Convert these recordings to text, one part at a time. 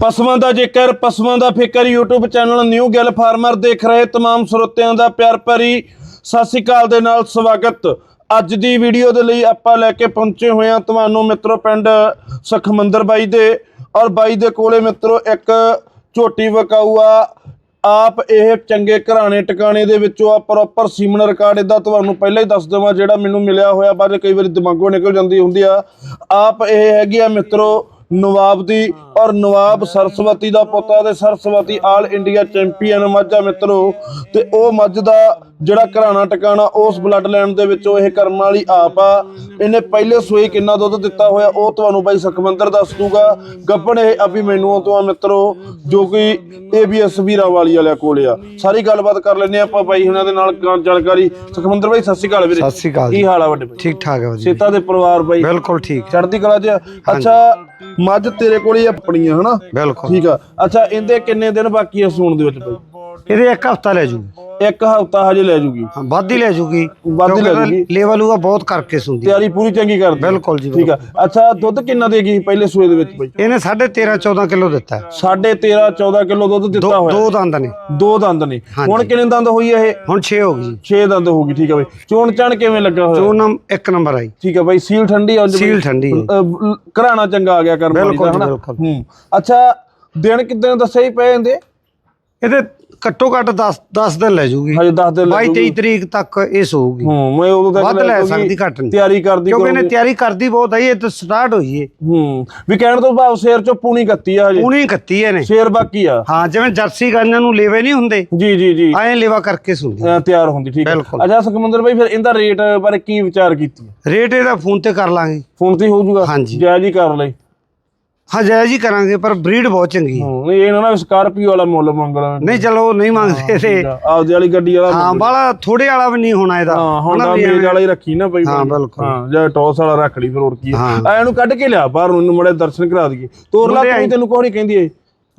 ਪਸ਼ੂਆਂ ਦਾ ਜੇਕਰ ਪਸ਼ੂਆਂ ਦਾ ਫਿਕਰ YouTube channel new Gill farmer ਦੇਖ ਰਹੇ तमाम ਸਰੋਤਿਆਂ ਦਾ ਪਿਆਰ ਭਰੀ ਸਤਿ ਸ੍ਰੀ ਅਕਾਲ ਦੇ ਨਾਲ ਸਵਾਗਤ ਅੱਜ ਦੀ ਵੀਡੀਓ ਦੇ ਲਈ ਆਪਾਂ ਲੈ ਕੇ ਪਹੁੰਚੇ ਹੋਏ ਹਾਂ ਤੁਹਾਨੂੰ ਮਿੱਤਰੋ ਪਿੰਡ ਸਖਮੰਦਰ ਬਾਈ ਦੇ ਔਰ ਬਾਈ ਦੇ ਕੋਲੇ ਮਿੱਤਰੋ ਇੱਕ ਝੋਟੀ ਵਕਾਊ ਆ ਆਪ ਇਹ ਚੰਗੇ ਘਰਾਣੇ ਟਿਕਾਣੇ ਦੇ ਵਿੱਚੋਂ ਆ ਪ੍ਰੋਪਰ ਸੀਮਨ ਰਿਕਾਰਡ ਇਹਦਾ ਤੁਹਾਨੂੰ ਪਹਿਲਾਂ ਹੀ ਦੱਸ ਦੇਵਾਂ ਜਿਹੜਾ ਮੈਨੂੰ ਮਿਲਿਆ ਹੋਇਆ ਬਾਅਦ 'ਚ ਕਈ ਵਾਰੀ ਦਿਮਾਗੋਂ ਨਿਕਲ ਜਾਂਦੀ ਹੁੰਦੀ ਆ ਆਪ ਇਹ ਹੈਗੀ ਆ ਮਿੱਤਰੋ ਨਵਾਬ ਦੀ ਔਰ ਨਵਾਬ ਸਰਸਵਤੀ ਦਾ ਪੁੱਤ ਆ ਤੇ ਸਰਸਵਤੀ ਆਲ ਇੰਡੀਆ ਚੈਂਪੀਅਨ ਮੱਝ ਆ ਮਿੱਤਰੋ। ਤੇ ਉਹ ਮੱਝ ਦਾ ਜਿਹੜਾ ਘਰਾਣਾ ਟਿਕਾਣਾ ਉਸ ਬਲੱਡ ਲਾਈਨ ਦੇ ਵਿੱਚੋਂ ਇਹ ਕਰਮ ਵਾਲੀ ਆਪ ਆ। ਇਹਨੇ ਪਹਿਲੇ ਸੂਏ ਕਿੰਨਾ ਦੁੱਧ ਦਿੱਤਾ ਹੋਇਆ ਉਹ ਤੁਹਾਨੂੰ ਬਾਈ ਸੁਖਮੰਦਰ ਦੱਸ ਦੂਗਾ। ਗੱਪਣ ਇਹ ਅਭੀ ਮੈਨੂੰ ਤੋਂ ਆ ਮਿੱਤਰੋ ਜੋ ਕਿ ਏਬੀਐਸ ਵੀਰਾਂ ਵਾਲੀ ਵਾਲਿਆਂ ਕੋਲੇ ਆ। ਸਾਰੀ ਗੱਲਬਾਤ ਕਰ ਲੈਨੇ ਆਪਾਂ ਬਾਈ ਉਹਨਾਂ ਦੇ ਨਾਲ ਜਾਣਕਾਰੀ। ਸੁਖਮੰਦਰ ਬਾਈ ਸਤਿ ਸ਼੍ਰੀ ਅਕਾਲ ਵੀਰੇ। ਸਤਿ ਸ਼੍ਰੀ ਅਕਾਲ ਕੀ ਹਾਲ ਆ ਵੱਡੇ ਬਾਈ? ਠੀਕ ਠਾਕ ਹੈ ਜੀ ਸੇਤਾ ਦੇ ਪਰਿਵਾਰ ਬਾਈ? ਬਿਲਕੁਲ ਠੀਕ। ਚੜ੍ਹਦੀ ਕਲਾ ਚ ਅੱਛਾ ਮੱਝ ਤੇਰੇ ਕੋਲ ਹੀ ਆਪਣੀਆਂ ਹਨਾ? ਬਿਲਕੁਲ। ਠੀਕ ਆ। ਅੱਛਾ ਇਹਦੇ ਕਿੰਨੇ ਦਿਨ ਬਾਕੀ ਆ ਸੂਣ ਦੇ ਵਿੱਚ ਬਾਈ? ਇਹਦੇ ਇੱਕ ਹਫਤਾ ਲੈ ਜੂ। ਇੱਕ ਹਫਤਾ ਹਜੇ ਲੈ ਜੂਗੀ। ਹਾਂ ਵੱਧ ਹੀ ਲੈ ਜੂਗੀ ਵੱਧ ਹੀ ਲੈ ਜੂਗੀ। ਲੈਵਲ ਉਹ ਬਹੁਤ ਕਰਕੇ ਸੁੰਦੀ। ਤਿਆਰੀ ਪੂਰੀ ਚੰਗੀ ਕਰਦੀ। ਬਿਲਕੁਲ ਜੀ, ਠੀਕ ਆ। ਅੱਛਾ ਦੁੱਧ ਕਿੰਨਾ ਦੇਗੀ ਪਹਿਲੇ ਸੂਏ ਦੇ ਵਿੱਚ ਬਾਈ? ਇਹਨੇ 13.5 14 ਕਿਲੋ ਦਿੱਤਾ। ਹੈ। ਸਾਢੇ 13 14 ਕਿਲੋ ਦੁੱਧ ਦਿੱਤਾ ਹੋਇਆ। ਦੋ ਦੰਦ ਨੇ। ਦੋ ਦੰਦ ਨੇ। ਹੁਣ ਕਿੰਨੇ ਦੰਦ ਹੋਈ ਇਹ? ਹੁਣ 6 ਹੋ ਗਈ। 6 ਦੰਦ ਹੋ ਗਈ ਠੀਕ ਆ ਬਾਈ। ਚੋਣ ਚਣ ਕਿਵੇਂ ਲੱਗਾ ਹੋਇਆ? ਨੰਮ ਇੱਕ ਨੰਬਰ ਆਈ। ਠੀਕ ਆ ਬਾਈ ਸੀਲ ਠੰਡੀ ਆ? ਸੀਲ ਠੰਡੀ ਘਰਾਣਾ ਚੰਗਾ ਆ ਗਿਆ ਕਰਮ ਵਾਲੀ ਬਿਲਕੁਲ ਦਾ ਹਨਾ? ਅੱਛਾ ਦਿਨ ਕਿਦਾਂ ਦੱਸਿਆ ਹੀ ਪਏ ਜਾਂਦੇ ਇਹਦੇ ਘੱਟੋ ਘੱਟ 10 10 ਦਿਨ ਲੈ ਜੂਗੀ। ਹਜੇ 10 ਦਿਨ 22 ਲੱਗੂਗੀ 23 ਤਰੀਕ ਤੱਕ ਇਹ ਸੋਊਗੀ ਹੂੰ ਮੈਂ ਉਦੋਂ ਤੱਕ ਵੱਧ ਲੈ ਸਕਦੀ ਘੱਟ ਨਹੀਂ। ਤਿਆਰੀ ਕਰਦੀ ਕਿਉਂਕਿ ਇਹਨੇ। ਤਿਆਰੀ ਕਰਦੀ ਬਹੁਤ ਆਈ ਇਹ ਤਾਂ ਸਟਾਰਟ ਹੋਈ ਏ। ਹੂੰ ਵੀ ਕਹਿਣ ਤੋਂ ਭਾਵ ਸ਼ੇਰ ਚੋਂ ਪੂਣੀ ਕੱਤੀ ਆ ਹਜੇ। ਪੂਣੀ ਕੱਤੀ ਇਹਨੇ। ਸ਼ੇਰ ਬਾਕੀ ਆ। ਹਾਂ ਜਿਵੇਂ ਜਰਸੀ ਗਾਈਆਂ ਨੂੰ ਲੇਵੇ ਨਹੀਂ ਹੁੰਦੇ ਜੀ ਜੀ ਜੀ। ਐਂ ਲੇਵਾ ਕਰਕੇ ਅਹ ਤਿਆਰ ਹੁੰਦੀ ਠੀਕ ਹੈ। ਅੱਛਾ ਸੁਖਮੰਦਰ ਭਾਈ ਫਿਰ ਇਹਦਾ ਰੇਟ ਬਾਰੇ ਕੀ ਵਿਚਾਰ ਕੀਤੀ? ਰੇਟ ਇਹਦਾ ਫੋਨ ਤੇ ਕਰ ਲਾਂਗੇ। ਫੋਨ ਤੇ ਹੀ ਜਾਊਗਾ ਹਾਂਜੀ। ਜਾਇਜ਼ ਹੀ ਕਰ ਲਈ। ਹਾਂ ਜਾਇਜ਼ ਹੀ ਕਰਾਂਗੇ ਪਰ ਬਰੀਡ ਬਹੁਤ ਚੰਗੀ ਹੈ। ਇਹ ਨਾ ਨਾ ਸਕਾਰਪੀਓ ਵਾਲਾ ਮੁੱਲ ਮੰਗਣਾ ਨਹੀਂ ਚਲੋ ਨਹੀਂ ਮੰਗਦੇ ਤੇ ਆਪਦੀ ਵਾਲੀ ਗੱਡੀ ਵਾਲਾ ਹਾਂ ਬਾਲਾ ਥੋੜੇ ਵਾਲਾ ਵੀ ਨਹੀਂ ਹੋਣਾ ਇਹਦਾ। ਹਾਂ ਹੁਣ ਤਾਂ ਮੇਜ ਵਾਲਾ ਹੀ ਰੱਖੀ ਨਾ ਭਾਈ ਹਾਂ, ਬਿਲਕੁਲ। ਹਾਂ ਜਾਂ ਟੌਸ ਵਾਲਾ ਰੱਖ ਲਈ ਫਿਰ ਹੋਰ ਕੀ। ਆ ਇਹਨੂੰ ਕੱਢ ਕੇ ਲਿਆ ਬਾਹਰ ਨੂੰ ਮੜੇ ਦਰਸ਼ਨ ਕਰਾ ਦਈਏ। ਤੋਰ ਲਾ ਕੋਈ ਤੈਨੂੰ ਕੋਈ ਨਹੀਂ ਕਹਿੰਦੀ ਏ?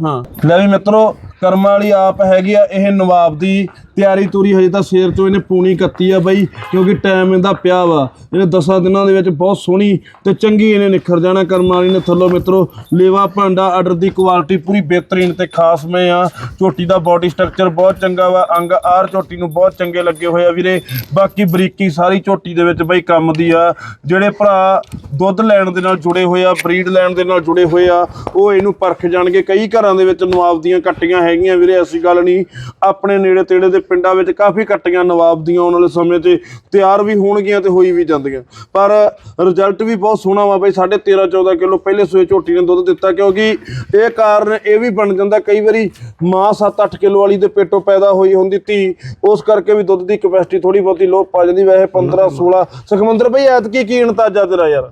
ਹਾਂ। ਲੈ ਵੀ ਮਿੱਤਰੋ, ਕਰਮਾਂ ਵਾਲੀ ਆਪ ਹੈਗੀ ਆ, ਇਹ ਨਵਾਬ ਦੀ ਤਿਆਰੀ ਤੂਰੀ, ਹਜੇ ਤਾਂ ਸ਼ੇਰ ਚੋਂ ਇਹਨੇ ਪੂਣੀ ਕੱਤੀ ਆ ਬਈ, ਕਿਉਂਕਿ ਟਾਈਮ ਇਹਦਾ ਪਿਆ ਵਾ। ਇਹਨੇ 10 ਦਿਨਾਂ ਦੇ ਵਿੱਚ ਬਹੁਤ ਸੋਹਣੀ ਤੇ ਚੰਗੀ ਇਹਨੇ ਨਿਖਰ ਜਾਣਾ ਕਰਮ ਵਾਲੀ ਨੇ। ਥੱਲੋਂ ਮਿੱਤਰੋ, ਲੇਵਾ ਭਾਂਡਾ ਆਰਡਰ ਦੀ ਕੁਆਲਿਟੀ ਪੂਰੀ ਬਿਹਤਰੀਨ ਤੇ ਖਾਸ ਮੈਂ ਆ। ਝੋਟੀ ਦਾ ਬਾਡੀ ਸਟਰਕਚਰ ਬਹੁਤ ਚੰਗਾ ਵਾ, ਅੰਗ ਆਰ ਝੋਟੀ ਨੂੰ ਬਹੁਤ ਚੰਗੇ ਲੱਗੇ ਹੋਏ ਆ ਵੀਰੇ। ਬਾਕੀ ਬਰੀਕੀ ਸਾਰੀ ਝੋਟੀ ਦੇ ਵਿੱਚ ਬਈ ਕੰਮ ਦੀ ਆ। ਜਿਹੜੇ ਭਰਾ ਦੁੱਧ ਲੈਣ ਦੇ ਨਾਲ ਜੁੜੇ ਹੋਏ ਆ ਬਰੀਡ ਲੈਣ ਦੇ ਨਾਲ ਜੁੜੇ ਹੋਏ ਆ, ਉਹ ਇਹਨੂੰ ਪਰਖ ਜਾਣਗੇ। ਕਈ ਘਰਾਂ ਦੇ ਵਿੱਚ ਨਵਾਬ ਦੀਆਂ ਕੱਟੀਆਂ ਹੈਗੀਆਂ ਵੀਰੇ ਐਸੀ ਗੱਲ ਨਹੀਂ। ਆਪਣੇ ਨੇੜੇ ਤੇੜੇ ਦੇ ਪਿੰਡਾਂ ਵਿੱਚ ਕਾਫੀ ਕੱਟੀਆਂ ਨਵਾਬ ਦੀਆਂ ਆਉਣ ਵਾਲੇ ਸਮੇਂ 'ਤੇ ਤਿਆਰ ਵੀ ਹੋਣਗੀਆਂ ਤੇ ਹੋਈ ਵੀ ਜਾਂਦੀਆਂ। ਪਰ ਰਿਜ਼ਲਟ ਵੀ ਬਹੁਤ ਸੋਹਣਾ ਵਾ ਬਈ 13.5 14 ਕਿਲੋ ਪਹਿਲੇ ਸੂਏ ਝੋਟੀ ਨੇ ਦੁੱਧ ਦਿੱਤਾ ਕਿਉਂਕਿ ਇਹ ਕਾਰਨ ਇਹ ਵੀ ਬਣ ਜਾਂਦਾ ਕਈ ਵਾਰੀ ਮਾਂ 7-8 ਕਿਲੋ ਵਾਲੀ ਦੇ ਪੇਟੋਂ ਪੈਦਾ ਹੋਈ ਹੁੰਦੀ ਧੀ ਉਸ ਕਰਕੇ ਵੀ ਦੁੱਧ ਦੀ ਕਪੈਸਿਟੀ ਥੋੜੀ ਬਹੁਤੀ ਲੋ ਪਾ ਜਾਂਦੀ। ਵੈਸੇ 15 16 ਸੁਖਮੰਦਰ ਬਈ ਐਤਕੀ ਕੀ ਅੰਤਾਜਾ ਤੇਰਾ ਯਾਰ?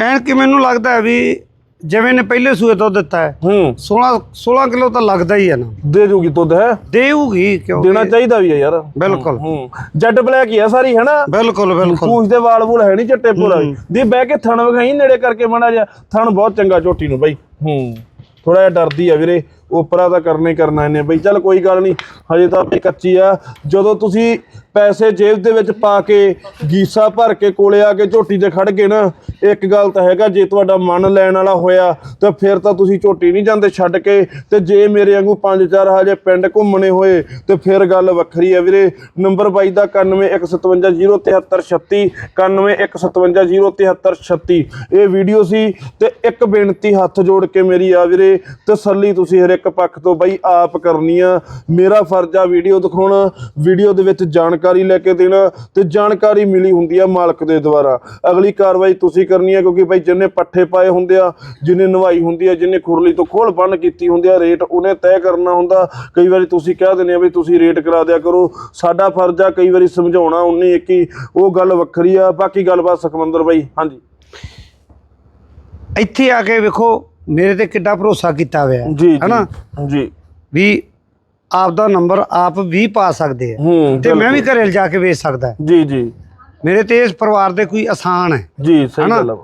ਐਨ ਕਿ ਮੈਨੂੰ ਲੱਗਦਾ ਵੀ ਜਿਵੇਂ ਨੇ ਪਹਿਲੇ ਸੂਏ ਤੋਂ ਦਿੱਤਾ ਹੈ ਹੂੰ। 16 16 ਕਿਲੋ ਤਾਂ ਲੱਗਦਾ ਹੀ ਹੈ ਨਾ। ਦੇ ਜੂਗੀ ਦੁੱਧ ਹੈ? ਦੇਊਗੀ ਕਿਉਂ ਦੇਣਾ ਚਾਹੀਦਾ ਵੀ ਹੈ ਯਾਰ। ਬਿਲਕੁਲ। ਹੂੰ ਜੈਟ ਬਲੈਕ ਹੀ ਆ ਸਾਰੀ ਹੈਨਾ? ਬਿਲਕੁਲ ਬਿਲਕੁਲ। ਪੂਛ ਦੇ ਵਾਲ ਵੂਲ ਹੈ ਨਹੀਂ ਚਿੱਟੇ ਪੂਰਾ ਦੀ ਬਹਿ ਕੇ ਥਣ ਵਿਖਾਈ ਨੇੜੇ ਕਰਕੇ ਮੜਾ ਜਾ ਥਣ ਬਹੁਤ ਚੰਗਾ ਝੋਟੀ ਨੂੰ ਬਾਈ। ਹੂੰ। ਥੋੜਾ ਜਿਹਾ ਡਰਦੀ ਆ ਵੀਰੇ। ਉਪਰਾ ਤਾਂ ਕਰਨਾ ਹੀ ਕਰਨਾ ਇਹਨੇ ਬਈ, ਚੱਲ ਕੋਈ ਗੱਲ ਨਹੀਂ, ਹਜੇ ਤਾਂ ਆਪਣੀ ਕੱਚੀ ਆ। ਜਦੋਂ ਤੁਸੀਂ ਪੈਸੇ ਜੇਬ ਦੇ ਵਿੱਚ ਪਾ ਕੇ ਗੀਸਾ ਭਰ ਕੇ ਕੋਲੇ ਆ ਕੇ ਝੋਟੀ ਤੇ ਖੜ ਗਏ ਨਾ, ਇੱਕ ਗੱਲ ਤਾਂ ਹੈਗਾ, ਜੇ ਤੁਹਾਡਾ ਮਨ ਲੈਣ ਵਾਲਾ ਹੋਇਆ, ਤਾਂ ਫਿਰ ਤਾਂ ਤੁਸੀਂ ਝੋਟੀ ਨਹੀਂ ਜਾਂਦੇ ਛੱਡ ਕੇ। ਤੇ ਜੇ ਮੇਰੇ ਵਾਂਗੂ ਪੰਜ ਚਾਰ ਹਜੇ ਪਿੰਡ ਘੁੰਮਣੇ ਹੋਏ, ਤੇ ਫਿਰ ਗੱਲ ਵੱਖਰੀ ਆ ਵੀਰੇ। ਨੰਬਰ 22 ਦਾ 9115073036 9115073036 ਇਹ ਵੀਡੀਓ ਸੀ ਤੇ ਇੱਕ ਬੇਨਤੀ ਹੱਥ ਜੋੜ ਕੇ ਮੇਰੀ ਆ ਵੀਰੇ, ਤਸੱਲੀ ਤੁਸੀਂ ਹਰੇ ਇੱਕ ਪੱਖ ਤੋਂ ਬਈ ਆਪ ਕਰਨੀ ਮੇਰਾ ਫਰਜ਼ ਆ ਵੀਡੀਓ ਦਿਖਾਉਣਾ, ਵੀਡੀਓ ਦੇ ਵਿੱਚ ਜਾਣਕਾਰੀ ਲੈ ਕੇ ਦੇਣਾ ਤੇ ਜਾਣਕਾਰੀ ਮਿਲੀ ਹੁੰਦੀ ਆ ਮਾਲਕ ਦੇ ਦੁਆਰਾ। ਅਗਲੀ ਕਾਰਵਾਈ ਤੁਸੀਂ ਕਰਨੀ ਆ ਕਿਉਂਕਿ ਬਈ ਜਿੰਨੇ ਪੱਠੇ ਪਾਏ ਹੁੰਦੇ ਆ, ਜਿੰਨੇ ਨਵਾਈ ਹੁੰਦੀ ਆ, ਜਿੰਨੇ ਖੁਰਲੀ ਤੋਂ ਖੋਲ ਬੰਨ ਕੀਤੀ ਹੁੰਦੀ ਆ, ਰੇਟ ਉਹਨੇ ਤੈਅ ਕਰਨਾ ਹੁੰਦਾ। ਕਈ ਵਾਰੀ ਤੁਸੀਂ ਕਹਿ ਦਿੰਦੇ ਆ ਵੀ ਤੁਸੀਂ ਰੇਟ ਕਰਾ ਦਿਆ ਕਰੋ। ਸਾਡਾ ਫਰਜ਼ ਆ ਕਈ ਵਾਰੀ ਸਮਝਾਉਣਾ ਉਨੀ ਇੱਕ ਉਹ ਗੱਲ ਵੱਖਰੀ ਆ। ਬਾਕੀ ਗੱਲਬਾਤ ਸੁਖਮੰਦਰ ਬਾਈ, ਹਾਂਜੀ। ਇੱਥੇ ਆ ਕੇ ਵੇਖੋ ਮੇਰੇ ਤੇ ਕਿੱਡਾ ਭਰੋਸਾ ਕੀਤਾ ਹੋਇਆ ਹੈ ਹਨਾ? ਜੀ। ਵੀ ਆਪ ਦਾ ਨੰਬਰ ਆਪ ਵੀ ਪਾ ਸਕਦੇ ਆ। ਹੂੰ ਤੇ ਮੈਂ ਵੀ ਘਰੇ ਲਿਜਾ ਕੇ ਵੇਚ ਸਕਦਾ ਜੀ ਜੀ। ਮੇਰੇ ਤੇ ਇਸ ਪਰਿਵਾਰ ਦੇ ਕੋਈ ਆਸਾਨ ਹੈ ਜੀ ਸਹੀ? ਗੱਲ ਆ।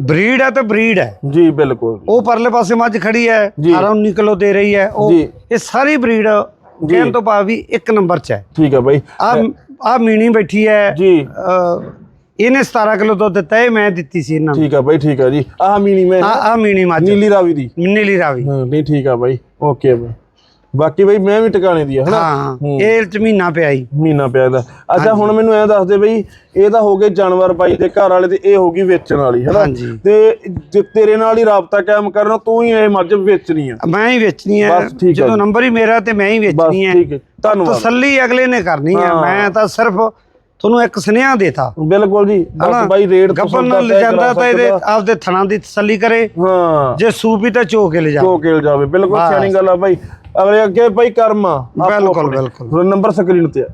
ਬਰੀਡ ਹੈ ਤੇ ਬਰੀਡ ਹੈ। ਜੀ ਬਿਲਕੁਲ। ਉਹ ਪਰਲੇ ਪਾਸੇ ਮੱਝ ਖੜੀ ਹੈ ਜੀ। 18 19 ਕਿਲੋ ਦੇ ਰਹੀ ਹੈ। ਉਹ। ਇਹ ਸਾਰੀ ਬਰੀਡ ਕਹਿਣ ਤੋਂ ਭਾਵ ਵੀ ਇੱਕ ਨੰਬਰ 'ਚ ਹੈ। ਠੀਕ ਆ ਬਾਈ। ਆ ਆ ਮੀਣੀ ਬੈਠੀ ਹੈ ਜੀ। ਇਹਨੇ 17 ਕਿਲੋ ਦੁੱਧ ਦਿੱਤਾ ਇਹ ਮੈਂ ਦਿੱਤੀ ਸੀ ਇਹਨਾਂ ਨੂੰ। ਠੀਕ ਆ ਬਾਈ ਠੀਕ ਆ ਜੀ। ਆਹ ਮੀਨੀ ਮੈਂ ਆ ਆ ਮੀਣੀ ਮੱਝ। ਨੀਲੀ ਰਾਵੀ ਦੀ। ਨੀਲੀ ਰਾਵੀ। ਹਾਂ ਨਹੀਂ ਠੀਕ ਆ ਬਾਈ। ਓਕੇ ਬਾਈ। ਬਾਕੀ ਬਾਈ ਮੈਂ ਵੀ ਟਿਕਾਣੇ ਦੀ ਆ ਹਨਾ? ਹਾਂ ਇਹ ਚ ਮਹੀਨਾ ਪਿਆ ਜੀ। ਮਹੀਨਾ ਪਿਆ ਦਾ ਅੱਛਾ ਹੁਣ ਮੈਨੂੰ ਐ ਦੱਸ ਦੇ ਬਈ ਇਹ ਤਾਂ ਹੋ ਗਏ ਜਾਨਵਰ ਬਾਈ ਦੇ ਘਰ ਵਾਲੇ ਤੇ ਇਹ ਹੋ ਗਈ ਵੇਚਣ ਵਾਲੀ ਹਨਾ। ਤੇ ਜੇ ਤੇਰੇ ਨਾਲ ਹੀ ਰਾਬਤਾ ਕਾਇਮ ਕਰਨਾ ਤੂੰ ਹੀ ਇਹ ਮੱਝ ਵੇਚਣੀ ਆ। ਮੈਂ ਹੀ ਵੇਚਣੀ ਹੈ ਆ ਜਦੋਂ ਨੰਬਰ ਹੀ ਮੇਰਾ ਤੇ ਮੈਂ ਹੀ ਵੇਚਣੀ ਹੈ ਠੀਕ ਹੈ। ਧੰਨਵਾਦ। ਤਸੱਲੀ ਅਗਲੇ ਨੇ ਕਰਨੀ ਹੈ ਹਾਂ। ਮੈਂ ਤਾਂ ਸਿਰਫ ਤੁਹਾਨੂੰ ਇੱਕ ਸੁਨੇਹਾ ਦੇਤਾ ਬਿਲਕੁਲ ਜੀ? ਬਸ ਬਾਈ ਰੇਟ ਤੋਂ ਗੱਪਨ ਸੌਦਾ ਨਾਲ ਲਿਜਾਂਦਾ ਤਾਂ ਇਹਦੇ। ਆਪਦੇ ਥਣਾ ਦੀ ਤਸੱਲੀ ਕਰੇ ਹਾਂ ਜੇ ਸੂਪੀ ਤਾਂ ਚੋ ਕੇ ਲਿਜਾ ਚੋ ਕੇ ਜਾਵੇ ਬਿਲਕੁਲ। ਸਿਆਣੀ ਗੱਲ ਆ ਬਾਈ ਅਗਲੇ ਅੱਗੇ ਬਾਈ ਕਰਮ ਬਿਲਕੁਲ। ਬਿਲਕੁਲ। ਨੰਬਰ ਸਕਰੀਨ ਤੇ ਆ